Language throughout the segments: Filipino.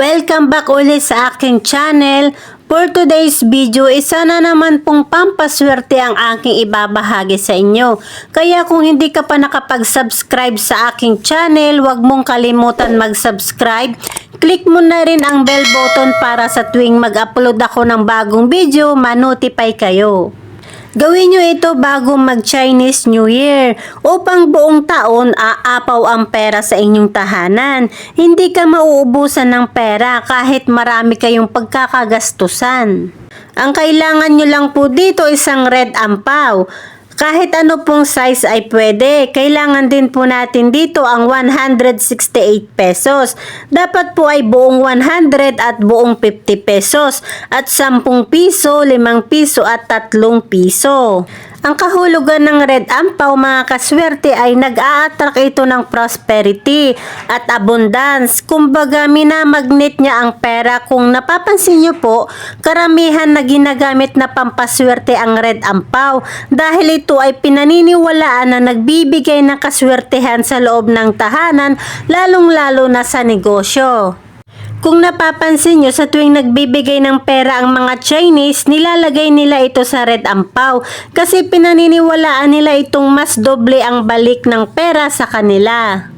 Welcome back ulit sa aking channel. For today's video, isa na naman pong pampaswerte ang aking ibabahagi sa inyo. Kaya kung hindi ka pa nakapag-subscribe sa aking channel, huwag mong kalimutan mag-subscribe. Click mo na rin ang bell button para sa tuwing mag-upload ako ng bagong video, ma-notify kayo. Gawin nyo ito bago mag-Chinese New Year upang buong taon aapaw ang pera sa inyong tahanan. Hindi ka mauubusan ng pera kahit marami kayong pagkakagastusan. Ang kailangan nyo lang po dito isang red ampaw. Kahit ano pong size ay pwede. Kailangan din po natin dito ang 168 pesos. Dapat po ay buong 100 at buong 50 pesos. At 10 piso, 5 piso at 3 piso. Ang kahulugan ng red ampaw mga kaswerte ay nag-a-attract ito ng prosperity at abundance. Kumbaga minamagnet niya ang pera. Kung napapansin niyo po, karamihan na ginagamit na pampaswerte ang red ampaw dahil ito ay pinaniniwalaan na nagbibigay ng kaswertehan sa loob ng tahanan lalong-lalo na sa negosyo. Kung napapansin nyo, sa tuwing nagbibigay ng pera ang mga Chinese, nilalagay nila ito sa red ampaw kasi pinaniniwalaan nila itong mas doble ang balik ng pera sa kanila.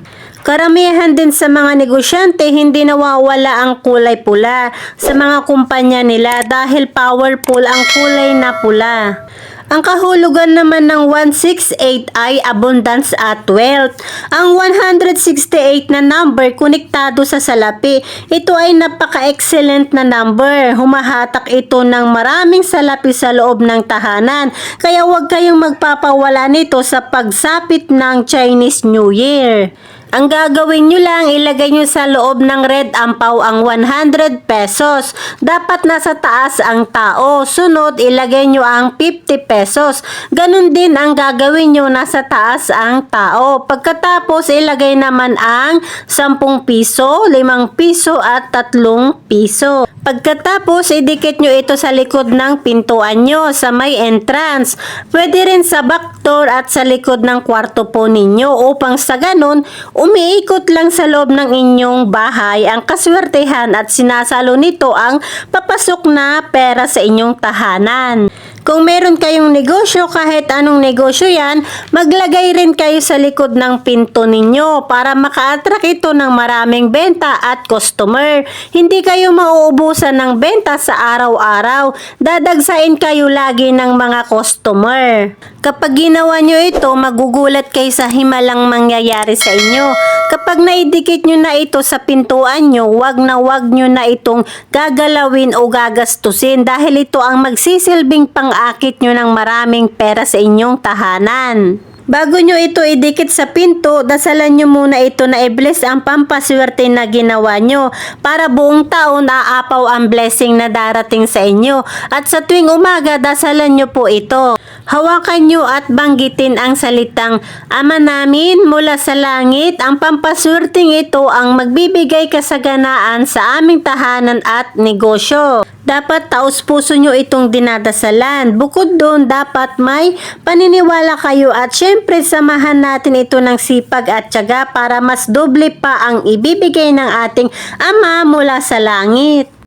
Karamihan din sa mga negosyante hindi nawawala ang kulay pula sa mga kumpanya nila dahil powerful ang kulay na pula. Ang kahulugan naman ng 168 ay abundance at wealth. Ang 168 na number konektado sa salapi. Ito ay napaka-excellent na number. Humahatak ito ng maraming salapi sa loob ng tahanan. Kaya huwag kayong magpapawala nito sa pagsapit ng Chinese New Year. Ang gagawin nyo lang, ilagay nyo sa loob ng red ampaw ang 100 pesos. Dapat nasa taas ang tao. Sunod, ilagay nyo ang 50 pesos. Ganon din ang gagawin nyo, nasa taas ang tao. Pagkatapos, ilagay naman ang 10 piso, 5 piso at 3 piso. Pagkatapos, idikit nyo ito sa likod ng pintuan nyo sa may entrance. Pwede rin sa back door at sa likod ng kwarto po ninyo upang sa ganon, umiikot lang sa loob ng inyong bahay ang kaswertehan at sinasalo nito ang papasok na pera sa inyong tahanan. Kung meron kayong negosyo, kahit anong negosyo yan, maglagay rin kayo sa likod ng pinto ninyo para maka-attract ito ng maraming benta at customer. Hindi kayo mauubusan ng benta sa araw-araw. Dadagsain kayo lagi ng mga customer. Kapag ginawa nyo ito, magugulat kayo sa himalang mangyayari sa inyo. Kapag naidikit nyo na ito sa pintuan nyo, wag na wag nyo na itong gagalawin o gagastusin dahil ito ang magsisilbing pang-akit nyo ng maraming pera sa inyong tahanan. Bago nyo ito idikit sa pinto, dasalan nyo muna ito na i-bless ang pampaswerte na ginawa nyo para buong taon aapaw ang blessing na darating sa inyo. At sa tuwing umaga, dasalan nyo po ito. Hawakan nyo at banggitin ang salitang Ama namin mula sa langit, ang pampaswerteng ito ang magbibigay kasaganaan sa aming tahanan at negosyo. Dapat taos puso nyo itong dinadasalan. Bukod doon, dapat may paniniwala kayo at syempre samahan natin ito ng sipag at tiyaga para mas doble pa ang ibibigay ng ating Ama mula sa langit.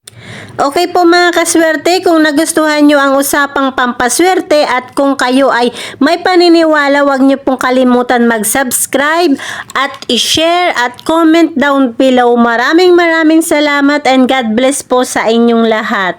Okay po mga kaswerte, kung nagustuhan nyo ang usapang pampaswerte at kung kayo ay may paniniwala, wag nyo pong kalimutan mag-subscribe at i-share at comment down below. Maraming maraming salamat and God bless po sa inyong lahat.